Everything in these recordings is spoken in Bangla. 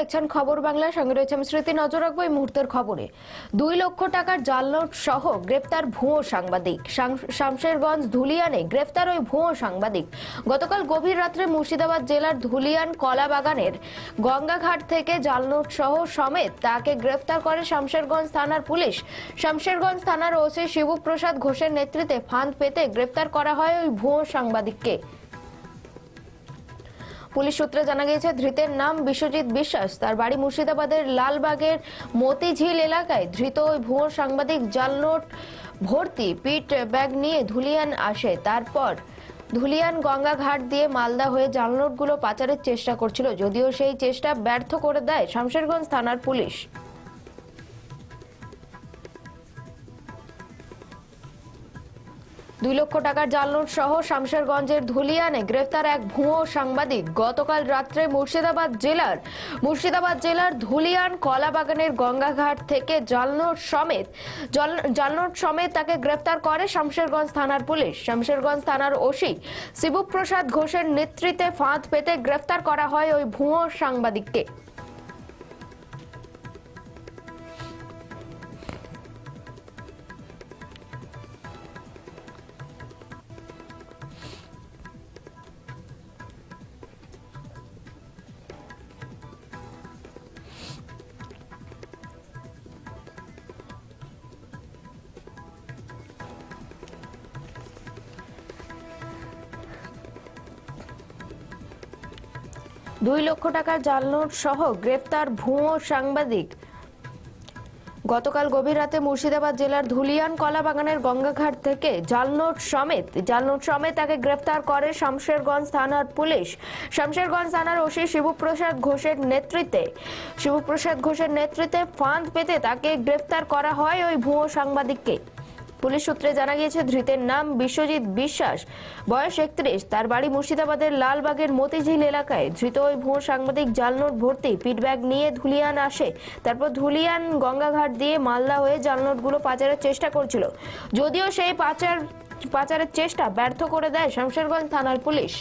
দেখছেন খবর বাংলার সঙ্গে রয়েছে আমি স্মৃতি, নজর রাখব এই মুহূর্তের খবরে। দুই লক্ষ টাকার জাল নোট সহ গ্রেপ্তার ভুয়ো সাংবাদিক। শাম- শামশেরগঞ্জ ধুলিয়ানে গ্রেপ্তার ওই ভুয়ো সাংবাদিক। গতকাল গভীর রাত্রে মুর্শিদাবাদ জেলার ধুলিয়ান কলাবাগানের গঙ্গাঘাট থেকে জাল নোট সহ সমেত তাকে গ্রেপ্তার করে শামশেরগঞ্জ থানার পুলিশ। শামশেরগঞ্জ থানার ওসি শিবপ্রসাদ ঘোষের নেতৃত্বে ফাঁদ পেতে গ্রেপ্তার করা হয় ওই ভুয়ো সাংবাদিককে। পুলিশ সূত্রে জানা গিয়েছে, ধৃতের নাম বিশ্বজিৎ বিশ্বাস। তার বাড়ি মুর্শিদাবাদের লালবাগের মতিঝিল এলাকায় ধৃত ওই ভুয়ো সাংবাদিক জালনোট ভর্তি পিট ব্যাগ নিয়ে ধুলিয়ান আসে। তারপর ধুলিয়ান গঙ্গা ঘাট দিয়ে মালদা হয়ে জালনোটগুলো পাচারের চেষ্টা করছিল, যদিও সেই চেষ্টা ব্যর্থ করে দেয় শামশেরগঞ্জ থানার পুলিশ। দুই লক্ষ টাকার জাল নোট সহ শামশেরগঞ্জের ধুলিয়ানে গ্রেফতার এক ভুয়ো সাংবাদিক। গতকাল রাত্রে মুর্শিদাবাদ জেলার মুর্শিদাবাদ জেলার ধুলিয়ান কলাবাগানের গঙ্গাঘাট থেকে জাল নোট সমেত জল- জাল নোট সমেত তাকে গ্রেফতার করে শামশেরগঞ্জ থানার পুলিশ। শামশেরগঞ্জ থানার ওসি শিবপ্রসাদ ঘোষের নেতৃত্বে ফাঁদ পেতে গ্রেফতার করা হয় ওই ভুয়ো সাংবাদিককে। দুই লক্ষ টাকার জাল নোট সহ গ্রেফতার ভুয়ো সাংবাদিক। গতকাল গভীর রাতে মুর্শিদাবাদ জেলার ধুলিয়ান কলাবাগানের গঙ্গাঘাট থেকে জালনোট সমেত জালনোট সমেত তাকে গ্রেফতার করে শামশেরগঞ্জ থানার পুলিশ। শামশেরগঞ্জ থানার ওসি শিবপ্রসাদ ঘোষের নেতৃত্বে, শিবপ্রসাদ ঘোষের নেতৃত্বে ফাঁদ পেতে তাকে গ্রেফতার করা হয় ওই ভুয়ো সাংবাদিককে। পুলিশ সূত্রে জানা গিয়েছে, ধৃতের নাম বিশ্বজিৎ বিশ্বাস। বয়স একত্রিশ। তার বাড়ি মুর্শিদাবাদের লালবাগের মতিঝিল এলাকায়। ধৃত ওই ভুয়ো সাংবাদিক জালনোট ভর্তি পিটব্যাগ নিয়ে ধুলিয়ান আসে। তারপর ধুলিয়ান গঙ্গাঘাট দিয়ে মালদা হয়ে জালনোটগুলো পাচারের চেষ্টা করছিল। যদিও সেই পাচার, পাচারের চেষ্টা ব্যর্থ করে দেয় শামশেরগঞ্জ থানার পুলিশ।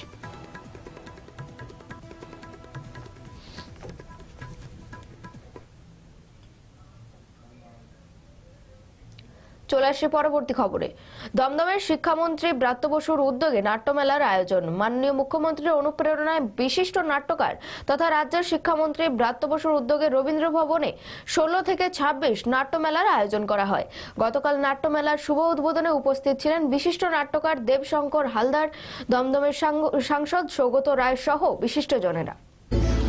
চলে আসছে পরবর্তী খবরে। দমদমের শিক্ষামন্ত্রী ব্রাত্য বসুর উদ্যোগে নাট্যমেলার আয়োজন। মাননীয় মুখ্যমন্ত্রীর অনুপ্রেরণায় বিশিষ্ট নাট্যকার তথা রাজ্যের শিক্ষামন্ত্রী ব্রাত্য বসুর উদ্যোগে রবীন্দ্র ভবনে ষোলো থেকে ছাব্বিশ নাট্যমেলার আয়োজন করা হয়। গতকাল নাট্যমেলার শুভ উদ্বোধনে উপস্থিত ছিলেন বিশিষ্ট নাট্যকার দেবশঙ্কর হালদার দমদমের সাংসদ সৌগত রায় সহ বিশিষ্টজনেরা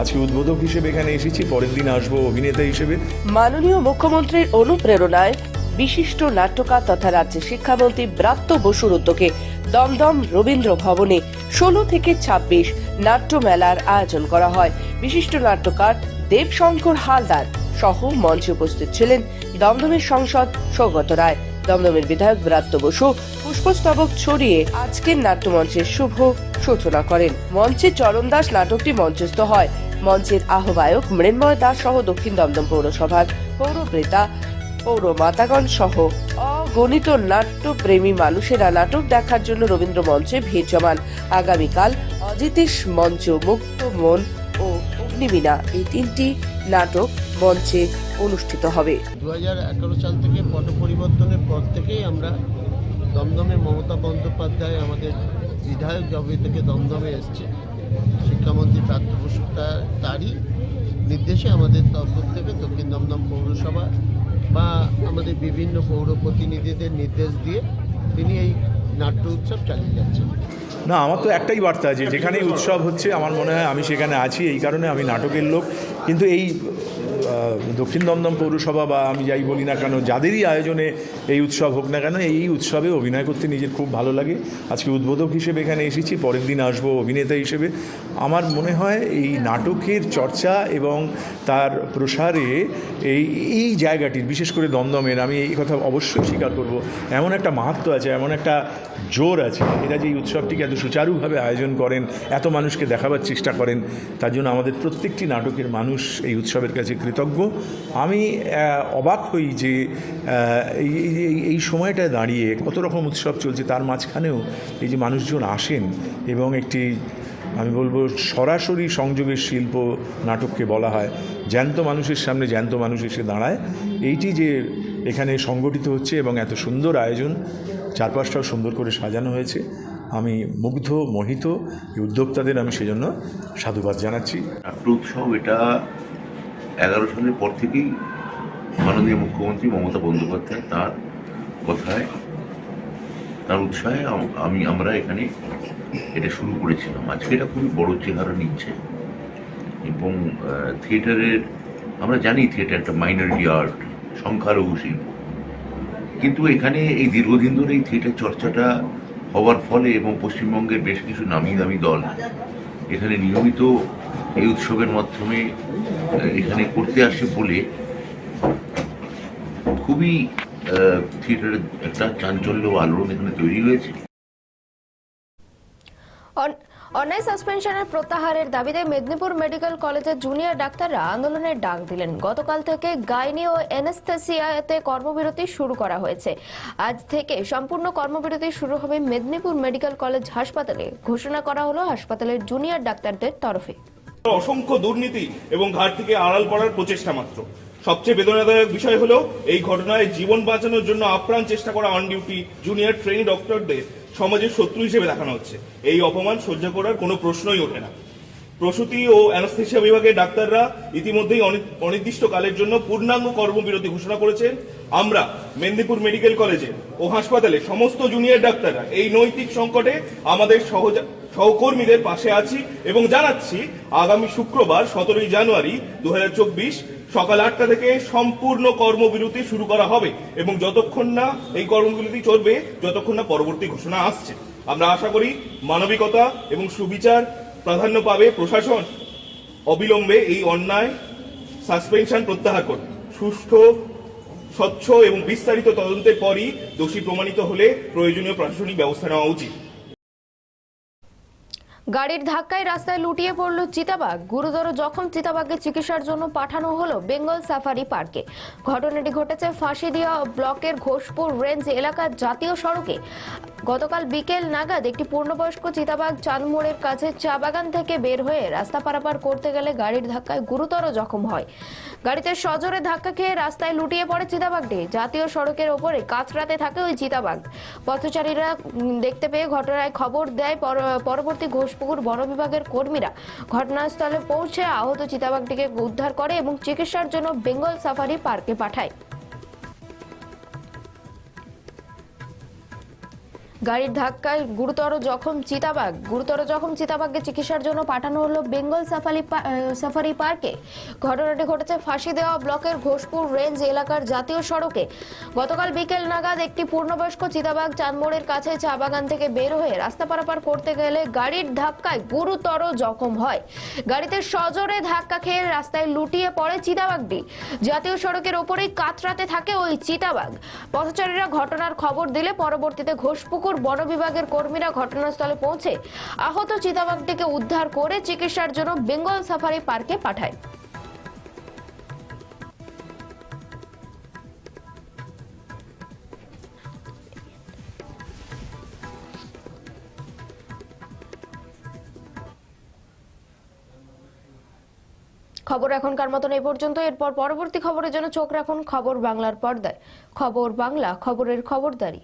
আজকে উদ্বোধক হিসেবে এখানে এসেছি পরের দিন আসব অভিনেতা হিসেবে। মাননীয় মুখ্যমন্ত্রীর অনুপ্রেরণায় বিশিষ্ট নাট্যকার তথা রাজ্যের শিক্ষামন্ত্রী ব্রাত্য বসুর উদ্যোগে দমদম রবীন্দ্র ভবনে ষোলো থেকে ছাব্বিশ নাট্যমেলার আয়োজন করা হয়। বিশিষ্ট নাট্যকার দেবশঙ্কর হালদার সহ মঞ্চে উপস্থিত ছিলেন দমদমের সংসদ সৌগত রায়। দমদমের বিধায়ক ব্রাত্য বসু পুষ্পস্তবক ছড়িয়ে আজকের নাট্যমঞ্চের শুভ সূচনা করেন। মঞ্চে চরণ দাস নাটকটি মঞ্চস্থ হয়। মঞ্চের আহ্বায়ক মৃন্ময় দাস সহ দক্ষিণ দমদম পৌরসভার পৌরপ্রেতা পৌর মাতাগণ সহ অগণিত নাট্যপ্রেমী মানুষেরা নাটক দেখার জন্য রবীন্দ্র মঞ্চে ভিড় জমান। আগামীকাল অজিতেশ মঞ্চ, মুক্ত মন ও অগ্নিবীণা এই তিনটি নাটক মঞ্চে অনুষ্ঠিত হবে। দু সাল থেকে পট পরিবর্তনের পর থেকেই আমরা দমদমে মমতা বন্দ্যোপাধ্যায়, আমাদের বিধায়ক জবে থেকে দমদমে এসছে। শিক্ষামন্ত্রী প্রাপ্ত বসু তারই নির্দেশে আমাদের তরফ থেকে দক্ষিণ দমদম পৌরসভা বা আমাদের বিভিন্ন পৌর প্রতিনিধিদের নির্দেশ দিয়ে তিনি এই নাট্য উৎসব চালিয়ে যাচ্ছেন। না, আমার তো একটাই বার্তা আছে, যেখানেই উৎসব হচ্ছে, আমার মনে হয় আমি সেখানে আছি, এই কারণে আমি নাটকের লোক। কিন্তু এই দক্ষিণ দমদম পৌরসভা বা আমি যাই বলি না কেন, যাদেরই আয়োজনে এই উৎসব হোক না কেন, এই উৎসবে অভিনয় করতে নিজের খুব ভালো লাগে। আজকে উদ্বোধক হিসেবে এখানে এসেছি, পরের দিন আসব অভিনেতা হিসেবে। আমার মনে হয় এই নাটকের চর্চা এবং তার প্রসারে এই এই জায়গাটির, বিশেষ করে দমদমের, আমি এই কথা অবশ্যই স্বীকার করব, এমন একটা মাহাত্ম আছে, এমন একটা জোর আছে, এরা যে এই উৎসবটিকে এত সুচারুভাবে আয়োজন করেন, এত মানুষকে দেখাবার চেষ্টা করেন, তার জন্য আমাদের প্রত্যেকটি নাটকের মানুষ এই উৎসবের কাছে কৃতজ্ঞ। আমি অবাক হই যে এই সময়টায় দাঁড়িয়ে কত রকম উৎসব চলছে তার মাঝখানেও এই যে মানুষজন আসেন এবং একটি, আমি বলব, সরাসরি সংযোগের শিল্প নাটককে বলা হয়। জ্যান্ত মানুষের সামনে জ্যান্ত মানুষ এসে দাঁড়ায়। এইটি যে এখানে সংগঠিত হচ্ছে এবং এত সুন্দর আয়োজন, চারপাশটাও সুন্দর করে সাজানো হয়েছে। আমি মুগ্ধ, মোহিত উদ্যোক্তাদের আমি সেজন্য সাধুবাদ জানাচ্ছি। এটা এগারো সালের পর থেকেই মাননীয় মুখ্যমন্ত্রী মমতা বন্দ্যোপাধ্যায় তার কথায়, তার উৎসাহে আমি আমরা এখানে এটা শুরু করেছিলাম। আজকে এটা খুবই বড় চেহারা নিচ্ছে। এবং থিয়েটারের, আমরা জানি থিয়েটার একটা মাইনরিটি আর্ট, সংখ্যালঘু শিল্প। কিন্তু এখানে এই দীর্ঘদিন ধরে এই থিয়েটার চর্চাটা হওয়ার ফলে এবং পশ্চিমবঙ্গের বেশ কিছু নামি দামি দল এখানে নিয়মিত এই উৎসবের মাধ্যমে এখানে করতে আসে বলে খুবই থিয়েটারের একটা চাঞ্চল্য আলোড়ন এখানে তৈরি হয়েছে। অন্যায় সাসপেনশনের প্রত্যাহারের দাবিতে মেদিনীপুর মেডিকেল কলেজের জুনিয়র ডাক্তাররা আন্দোলনের ডাক দিলেন। গতকাল থেকে গাইনি ও এনেস্থেসিয়াতে কর্মবিরতি শুরু করা হয়েছে। আজ থেকে সম্পূর্ণ কর্মবিরতি শুরু হবে মেদিনীপুর মেডিকেল কলেজ হাসপাতালে। ঘোষণা করা হলো হাসপাতালের জুনিয়র ডাক্তারদের তরফে। অসংখ্য দুর্নীতি এবং ঘাট থেকে আড়াল করার প্রচেষ্টা মাত্র। সবচেয়ে বেদনাদায়ক বিষয় হলো এই ঘটনায় জীবন বাঁচানোর জন্য আপ্রাণ চেষ্টা করা অন ডিউটি জুনিয়র ট্রেনি ডক্টরদের সমাজের শত্রু হিসেবে দেখানো হচ্ছে। এই অপমান সহ্য করার কোনো প্রশ্নই ওঠে না। প্রসূতি ও অ্যানাস্থেশিয়া বিভাগের ডাক্তাররা ইতিমধ্যেই অনির্দিষ্টকালের জন্য পূর্ণাঙ্গ কর্মবিরতি ঘোষণা করেছেন। আমরা মেদিনীপুর মেডিকেল কলেজে ও হাসপাতালে সমস্ত জুনিয়র ডাক্তাররা এই নৈতিক সংকটে আমাদের সহজা, সহকর্মীদের পাশে আছি এবং জানাচ্ছি আগামী শুক্রবার সতেরোই জানুয়ারি দু হাজার চব্বিশ সকাল আটটা থেকে সম্পূর্ণ কর্মবিরতি শুরু করা হবে এবং যতক্ষণ না এই কর্মবিরতি চলবে, যতক্ষণ না পরবর্তী ঘোষণা আসছে। আমরা আশা করি মানবিকতা এবং সুবিচার প্রাধান্য পাবে প্রশাসন। অবিলম্বে এই অন্যায় সাসপেনশন প্রত্যাহার করবে সুষ্ঠু স্বচ্ছ এবং বিস্তারিত তদন্তের পরই দোষী প্রমাণিত হলে প্রয়োজনীয় প্রশাসনিক ব্যবস্থা নেওয়া উচিত। গাড়ির ধাক্কায় রাস্তায় লুটিয়ে পড়ল চিতাবাঘ। গুরুতর জখম চিতাবাঘকে চিকিৎসার জন্য পাঠানো হলো বেঙ্গল সাফারি পার্কে। ঘটনাটি ঘটেছে ফাঁসিদিয়া ব্লকের ঘোষপুর রেঞ্জ এলাকার জাতীয় সড়কে। গতকাল বিকেল নাগাদ একটি পূর্ণবয়স্ক চিতাবাঘ চাঁদমোড়ের কাছে চা বাগান থেকে বের হয়ে রাস্তা পারাপার করতে গেলে গাড়ির ধাক্কায় গুরুতর জখম হয়। গাড়িতে সজোরে ধাক্কা খেয়ে রাস্তায় লুটিয়ে পড়ে চিতাবাঘটি। জাতীয় সড়কের ওপরে কাতরাতে থাকে ওই চিতাবাঘ। পথচারীরা দেখতে পেয়ে ঘটনায় খবর দেয় পরবর্তী পরবর্তী ঘোষপুকুর বন বিভাগের কর্মীরা ঘটনাস্থলে পৌঁছে আহত চিতাবাঘটিকে উদ্ধার করে এবং চিকিৎসার জন্য বেঙ্গল সাফারি পার্কে পাঠায়। গাড়ির ধাক্কায় গুরুতর জখম চিতাবাঘ। গুরুতর জখম চিতাবাঘকে চিকিৎসার জন্য পাঠানো হলো বেঙ্গল সাফারি সাফারি পার্কে। ঘটনাটি ঘটেছে ফাঁসি দেওয়া ব্লকের ঘোষপুর রেঞ্জ এলাকার জাতীয় সড়কে। গতকাল বিকেল নাগাদ একটি পূর্ণবয়স্ক চিতাবাঘ চাঁদমোড়ের কাছে চা বাগান থেকে বের হয়ে রাস্তা পারাপার করতে গেলে গাড়ির ধাক্কায় গুরুতর জখম হয়। গাড়িতে সজোরে ধাক্কা খেয়ে রাস্তায় লুটিয়ে পড়ে চিতাবাঘটি। জাতীয় সড়কের ওপরেই কাতরাতে থাকে ওই চিতাবাঘ। পথচারীরা ঘটনার খবর দিলে পরবর্তীতে ঘোষপুকুর বন বিভাগের কর্মীরা ঘটনাস্থলে পৌঁছে আহত চিতাবাঘটিকে উদ্ধার করে চিকিৎসার জন্য বেঙ্গল সাফারি পার্কে পাঠায়। খবর এখনকার মতন এই পর্যন্ত। এরপর পরবর্তী খবরের জন্য চোখ রাখুন খবর বাংলার পর্দায়। খবর বাংলা, খবরের খবরদারি।